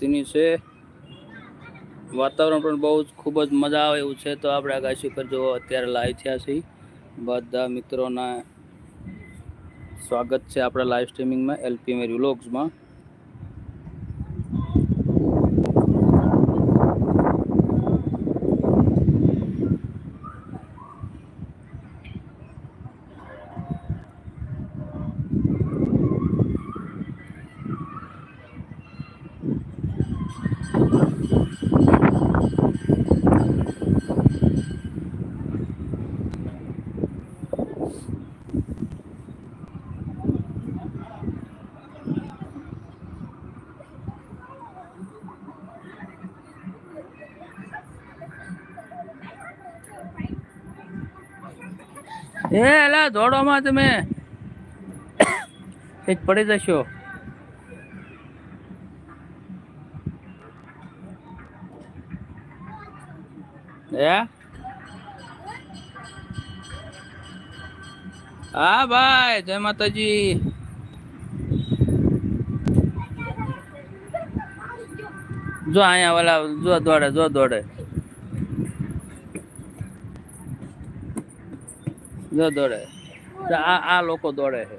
તેની છે. વાતાવરણ પણ બહુ જ ખૂબ જ મજા આવે એવું છે. તો આપણે આગાશી પર જો અત્યારે લાઈવ થયા છીએ. બધા મિત્રોના સ્વાગત છે આપણા લાઈવ સ્ટ્રીમિંગમાં એલપી મેરી વ્લોગ્સમાં એ એલા દોડોમાં તમે એક પડી જશો. હે? હા ભાઈ જય માતાજી. જો અહીંયા ઓલા જો દોડે જો દોડે. જો દોડે. આ આ લોકો દોડે છે.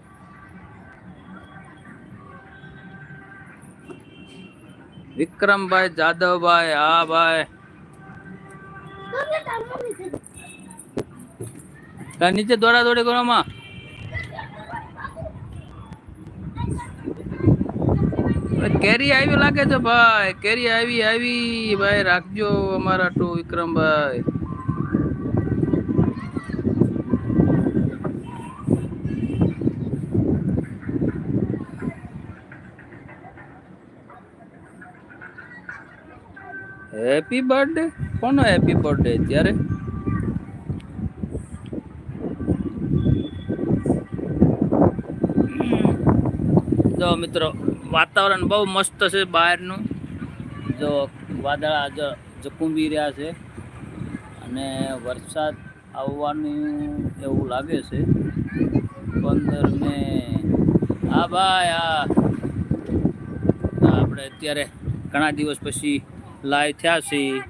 વિક્રમભાઈ જાદવભાઈ, હા ભાઈ. ત્યાં નીચે દોડા દોડી કરો માં. કેરી આવી લાગે છે ભાઈ. કેરી આવી આવી. ભાઈ રાખજો અમારા ટુ વિક્રમભાઈ. હેપી બર્થડે કોનો હેપી બર્થડે ત્યારે જો મિત્રો, વાતાવરણ બહુ મસ્ત છે બહારનું. જો વાદળા જો જકુંબી રહ્યા છે. અને વરસાદ આવવાનું એવું લાગે છે. પંદર ને હા ભાઈ, હા. આપણે અત્યારે ઘણા દિવસ પછી લાઈવ થયા છીએ.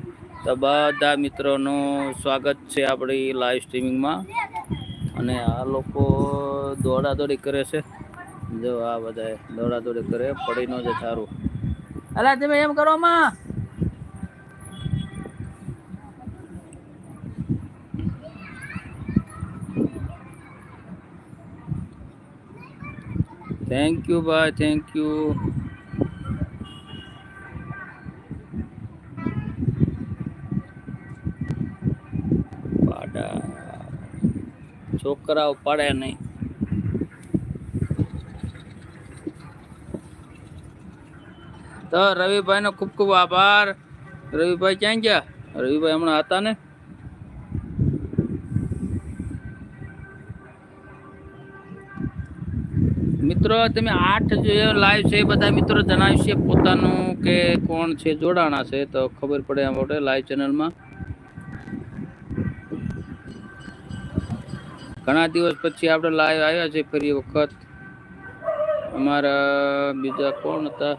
તો બધા મિત્રોનું સ્વાગત છે આપણી લાઈવ સ્ટ્રીમિંગમાં. અને આ લોકો દોડાદોડી કરે છે. જો આ બધા દોડાદોડી કરે પડી ન જ સારું અલા તમે એમ કરો માં. થેન્ક યુ ભાઈ થેન્ક યુ છોકરાઓ પડે નહીં. તો રવિભાઈ નો ખૂબ ખૂબ આભાર. રવિભાઈ ક્યાં ગયા? રવિભાઈ હમણાં હતા ને? મિત્રો, તમે આઠ જે લાઈવ છે એ બધા મિત્રો જણાવશે પોતાનું કે કોણ છે, જોડાણા છે, તો ખબર પડે આ માટે લાઈવ ચેનલમાં ઘણા દિવસ પછી આપણે લાઈવ આવ્યા છે ફરી વખત. અમારા બીજા કોણ હતા?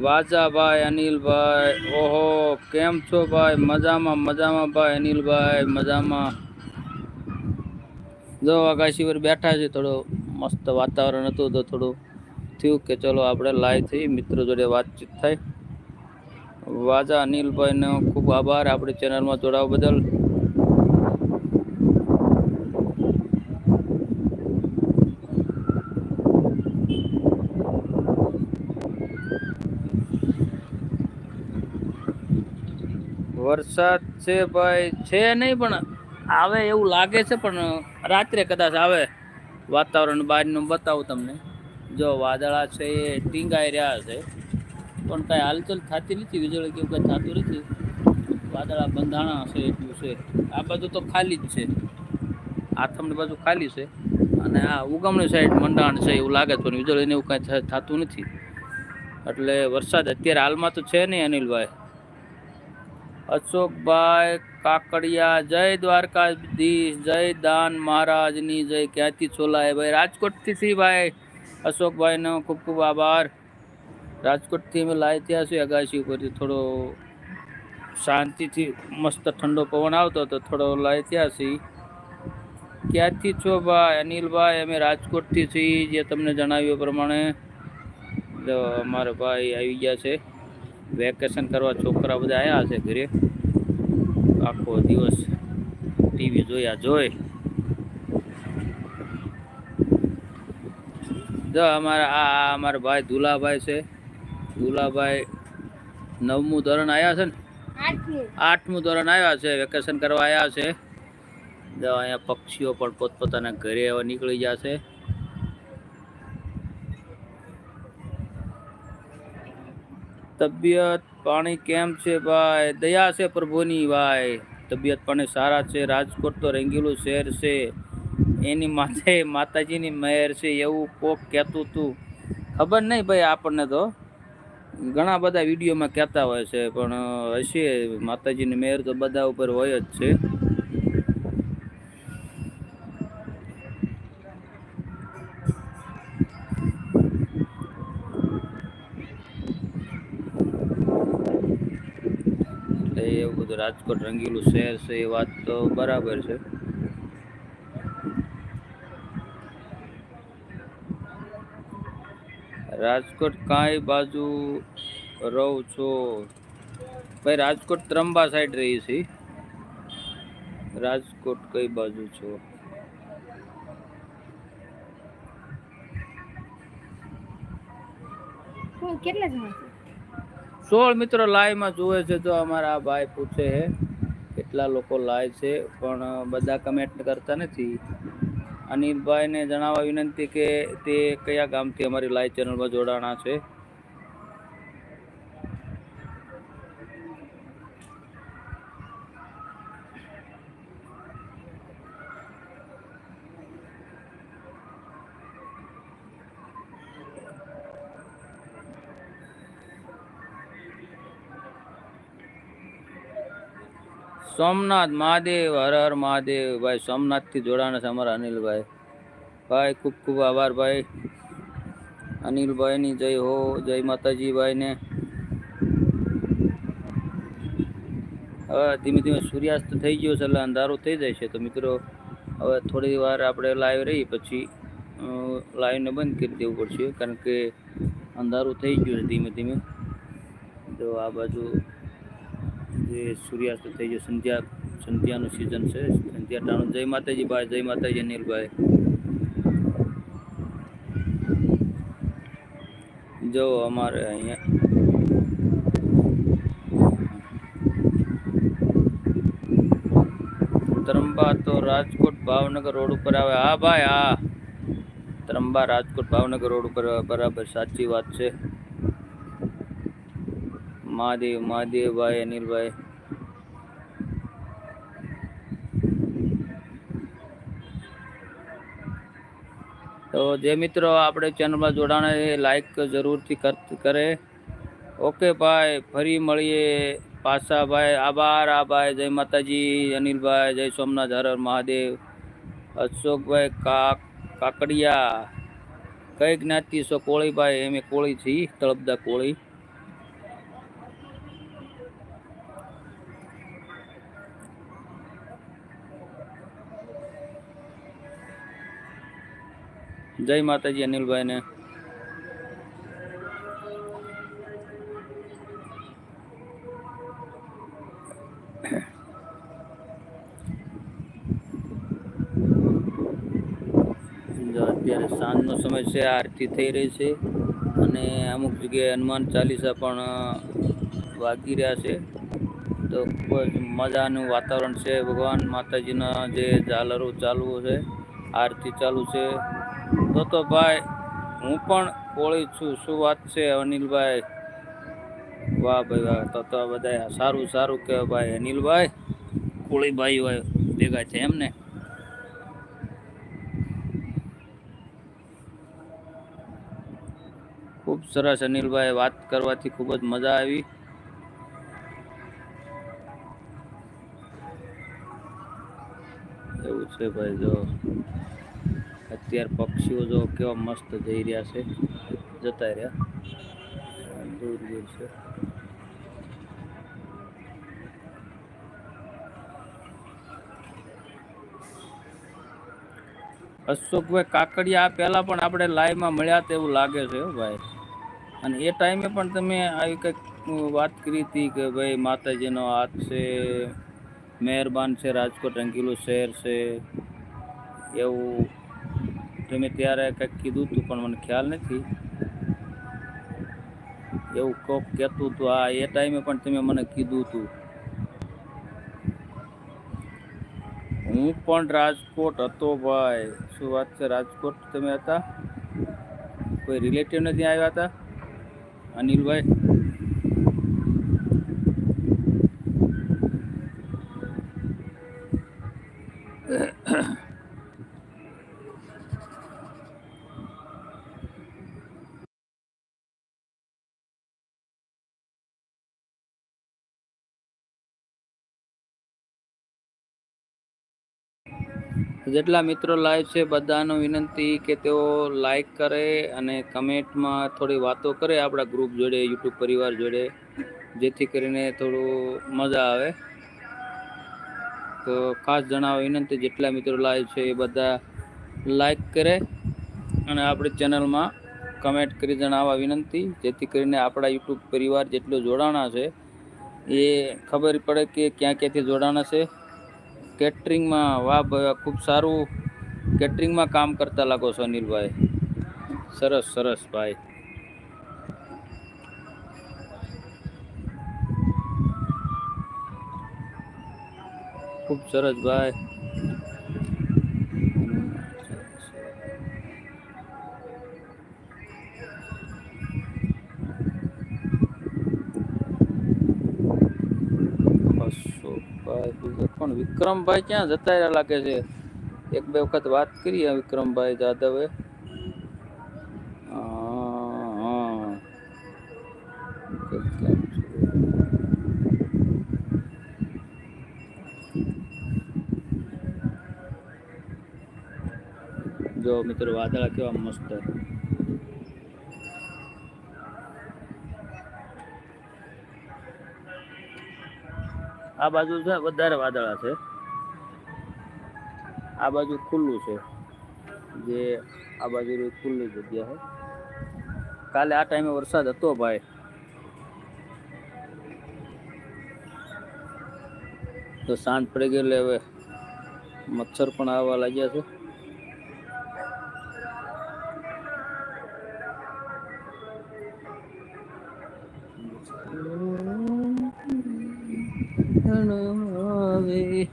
વાજાભાઈ, અનિલભાઈ. ઓહો, કેમ છો ભાઈ? મજામાં મજામાં ભાઈ, અનિલભાઈ, મજામાં. જો, આકાશી પર બેઠા છે થોડો. મસ્ત વાતાવરણ હતું તો થોડું થયું કે ચલો આપણે લાઈવ થઈ, મિત્રો જોડે વાતચીત થાય. વાજા અનિલભાઈનો ખૂબ આભાર. આપણી ચેનલમાં જોડાવા બદલ. વરસાદ છે ભાઈ, છે નહીં પણ આવે એવું લાગે છે, પણ રાત્રે કદાચ આવે. વાતાવરણ બહારનું બતાવું તમને. જો વાદળા છે એ ટીંગાઈ રહ્યા છે. પણ કાંઈ હાલચલ થતી નથી, વીજળી કેવું કાંઈ થતું નથી. વાદળા, બંધાણા છે એટલું છે. આ બાજુ તો ખાલી જ છે. આથમની બાજુ ખાલી છે. અને આ ઉગમણી સાઈડ મંડાણ છે, એવું લાગે પણ વીજળીને એવું કાંઈ થતું નથી. એટલે વરસાદ અત્યારે હાલમાં તો છે નહીં, અનિલભાઈ. અશોકભાઈ કાકડિયા, જય દ્વારકાધીશ, જય દાન મહારાજની, જય ક્યાંથી છોલાય ભાઈ? રાજકોટથી ભાઈ. અશોકભાઈનો ખૂબ ખૂબ આભાર. રાજકોટથી અમે લાવી ત્યાં છે અગાશી ઉપરથી થોડો શાંતિથી મસ્ત ઠંડો પવન આવતો હતો, થોડો લાવી ત્યાં છીએ. ક્યાંથી છો ભાઈ? અનિલભાઈ, અમે રાજકોટથી છીએ, જે તમને જણાવ્યું પ્રમાણે. જો અમારા ભાઈ આવી ગયા છે. વેકેશન કરવા છોકરા બધા આવ્યા છે ઘરે. આખો દિવસ ટીવી જોયા જોઈ જો અમારા, આ અમારા ભાઈ દુલાભાઈ છે. દુલાભાઈ નવમું ધોરણ આવ્યા છે ને? આઠમું. ધોરણ આવ્યા છે વેકેશન કરવા આવ્યા છે. જો અહીંયા પક્ષીઓ પણ પોતપોતાના ઘરે એવા નીકળી જશે તબિયત પાણી કેમ છે ભાઈ? દયા છે પ્રભુની ભાઈ. તબિયત પાણી સારા છે રાજકોટ તો રંગીલું શહેર છે. એની માથે માતાજીની મહેર છે એવું કોક કહેતું તું. ખબર નહીં ભાઈ આપણને તો. ઘણા બધા વિડીયોમાં કહેતા હોય છે, પણ હશે. માતાજીની મહેર તો બધા ઉપર હોય જ છે. એવું બધું રાજકોટ રંગીલું શહેર છે, એ વાત તો બરાબર છે. રાજકોટ કાંઈ બાજુ રહું છો. ભાઈ રાજકોટ ત્રંબા સાઈડ રહી છે. રાજકોટ કઈ બાજુ છો? કેટલા જણા સોળ મિત્રો લાઈવમાં જોવે છે તો અમારા ભાઈ પૂછે છે કેટલા લોકો લાઈવ છે પણ બધા કમેન્ટ કરતા નથી. અનિલભાઈને જણાવવા વિનંતી કે તે કયા ગામથી અમારી લાઈવ ચેનલમાં જોડાણા છે? સોમનાથ મહાદેવ, હર હર મહાદેવ, ભાઈ, સોમનાથથી જોડાણ છે અમારા અનિલભાઈ. ભાઈ, ખૂબ ખૂબ આભાર ભાઈ. અનિલભાઈની જય હો, જય માતાજી ભાઈને હવે ધીમે ધીમે સૂર્યાસ્ત થઈ ગયો છે, એટલે અંધારું થઈ જાય છે. તો મિત્રો, હવે થોડી વાર આપણે લાઈવ રહી પછી લાઈવને બંધ કરી દેવું પડશે. કારણ કે અંધારું થઈ ગયું છે ધીમે ધીમે. તો આ બાજુ સૂર્યાસ્ત થઈ ગયો, સંધ્યા, સંધ્યાનું સિઝન છે. સંધ્યા ટાણું. જય માતાજી ભાઈ, જય માતાજી અનિલભાઈ. જો અમારે અહીંયા ત્રંબા તો રાજકોટ ભાવનગર રોડ ઉપર આવે. હા ભાઈ, હા. ત્રંબા રાજકોટ ભાવનગર રોડ ઉપર બરાબર, સાચી વાત છે. મહાદેવ મહાદેવ ભાઈ, અનિલભાઈ. તો જે મિત્રો આપણે ચેનલમાં જોડાણ એ લાઈક જરૂરથી કર- ઓકે ભાઈ, ફરી મળીએ પાછા ભાઈ. આભાર, આ ભાઈ, જય માતાજી, અનિલભાઈ, જય સોમનાથ હરર હર મહાદેવ. અશોકભાઈ કાક, કાકડિયા. કઈ જ્ઞાતિ છો? કોળીભાઈ એમ કોળી છી, તળપદા કોળી. જય માતાજી અનિલભાઈ ને અત્યારે સાંજનો સમય છે, આરતી થઈ રહી છે અને અમુક જગ્યાએ હનુમાન ચાલીસા પણ વાગી રહ્યા છે. તો ખૂબ જ મજાનું વાતાવરણ છે. ભગવાન માતાજીના જે ઝાલરો ચાલુ છે, આરતી ચાલુ છે. તો તો ભાઈ, હું પણ કોળી છું. શું વાત છે અનિલભાઈ? વાહ ભાઈ, વાહ. તો તો બધા સારું સારું કે ભાઈ. અનિલભાઈ, કોળી ભાઈ હોય, ભેગા છે એમને ખૂબ સરસ અનિલભાઈ, વાત કરવાથી ખૂબ જ મજા આવી. એવું છે ભાઈ, જો. અત્યારે પક્ષીઓ જો કેવા મસ્ત જઈ રહ્યા છે, જતા રહ્યા. દૂર દૂર છે. અશોકભાઈ કાકડિયા, આ પહેલા પણ આપણે લાઈવમાં મળ્યા તેવું લાગે છે ભાઈ. અને એ ટાઈમે પણ તમે આવી કંઈક વાત કરી હતી કે ભાઈ માતાજીનો હાથ છે, મહેરબાન છે, રાજકોટ રંગીલું શહેર છે. એવું તમે ત્યારે કંઈક કીધું હતું પણ મને ખ્યાલ નથી. એવું કોક કહેતું હતું આ એ ટાઈમે પણ તમે મને કીધું હતું હું પણ રાજકોટ હતો ભાઈ. શું વાત છે? રાજકોટ તમે હતા? કોઈ રિલેટિવ નથી આવ્યા હતા? અનિલભાઈ? જેટલા મિત્રો લાઈવ છે, બધાનો વિનંતી કે તેઓ લાઈક કરે અને કમેન્ટમાં થોડી વાતો કરે આપણા ગ્રુપ જોડે યુટ્યુબ પરિવાર જોડે, જેથી કરીને થોડું મજા આવે. તો ખાસ જણાવવા વિનંતી, જેટલા મિત્રો લાઈવ છે એ બધા લાઈક કરે અને આપણી ચેનલમાં કમેન્ટ કરી જણાવવા વિનંતી, જેથી કરીને આપણા યુટ્યુબ પરિવાર જેટલું જોડાણા છે, એ ખબર પડે કે ક્યાં ક્યાંથી જોડાણા છે. કેટરિંગમાં વાહ ખૂબ સારું કેટરિંગમાં કામ કરતા લાગો છો અનિલભાઈ. સરસ સરસ ભાઈ. ખૂબ સરસ ભાઈ. પણ વિક્રમભાઈ ક્યાં જતા રહ્યા લાગે છે એક બે વખત વાત કરી આ વિક્રમભાઈ જાદવે હા, હા. કે કેમ છે? જો મિત્રો વાદળા કેવા મસ્ત આ બાજુ છે, વધારે વાદળા છે. આ બાજુ ખુલ્લું છે. જે આ બાજુ ખુલ્લી જગ્યા છે. કાલે આ ટાઈમે વરસાદ હતો ભાઈ. તો સાંજ પડી એટલે હવે મચ્છર પણ આવવા લાગ્યા છે. આવે.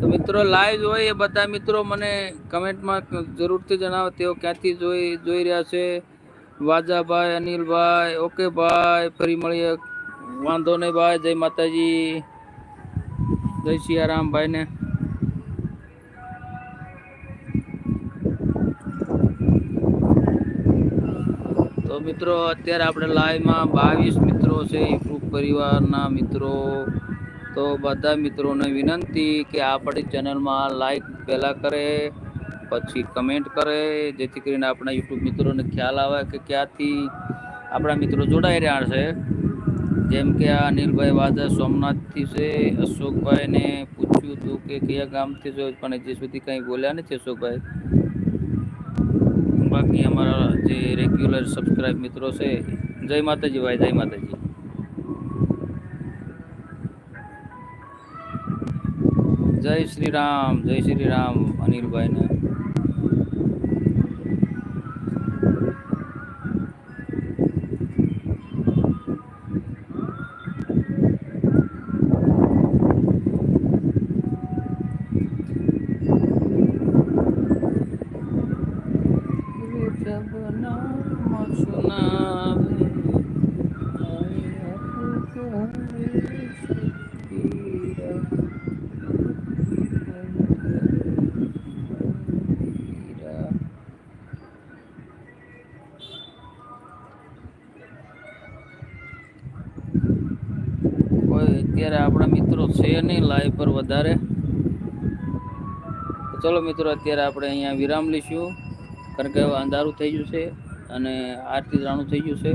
તો મિત્રો લાઈવ હોય એ બધા મિત્રો મને કમેન્ટમાં જરૂરથી જણાવો. તેઓ ક્યાંથી જોઈ જોઈ રહ્યા છે? વાજાભાઈ, અનિલભાઈ ઓકે ભાઈ ફરી મળીએ. વાંધો નહીં ભાઈ, જય માતાજી. જય સિયારામ ભાઈને. મિત્રો, અત્યારે આપણે લાઈવમાં બાવીસ મિત્રો છે યુટ્યુબ પરિવારના મિત્રો. તો બધા મિત્રોને વિનંતી કે આપણી ચેનલમાં લાઈક પહેલાં કરે, પછી કમેન્ટ કરે, જેથી કરીને આપણા યુટ્યુબ મિત્રોને ખ્યાલ આવે કે ક્યાંથી આપણા મિત્રો જોડાઈ રહ્યા છે. જેમ કે આ અનિલભાઈ વાદા સોમનાથથી છે, અશોકભાઈને પૂછ્યું હતું કે કયા ગામથી છે, પણ હજી સુધી કંઈ બોલ્યા નથી અશોકભાઈ. બાકી અમારા જે રેગ્યુલર સબસ્ક્રાઇબ મિત્રો છે, જય માતાજી ભાઈ, જય માતાજી. જય શ્રી રામ, જય શ્રી રામ અનિલભાઈને. અત્યારે આપણા મિત્રો છે નહીં લાઈવ પર વધારે. ચલો મિત્રો, અત્યારે આપણે અહીંયા વિરામ લઈશું. કારણ કે અંધારું થઈ ગયું છે અને આરતી રાણું થઈ ગયું છે.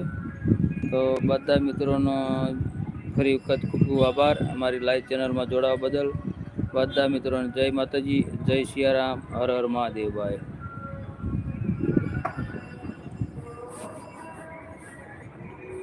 તો બધા મિત્રોનો ફરી વખત ખૂબ ખૂબ આભાર. અમારી લાઈવ ચેનલમાં જોડાવા બદલ. બધા મિત્રોને જય માતાજી, જય સિયારામ, હર હર મહાદેવ ભાઈ.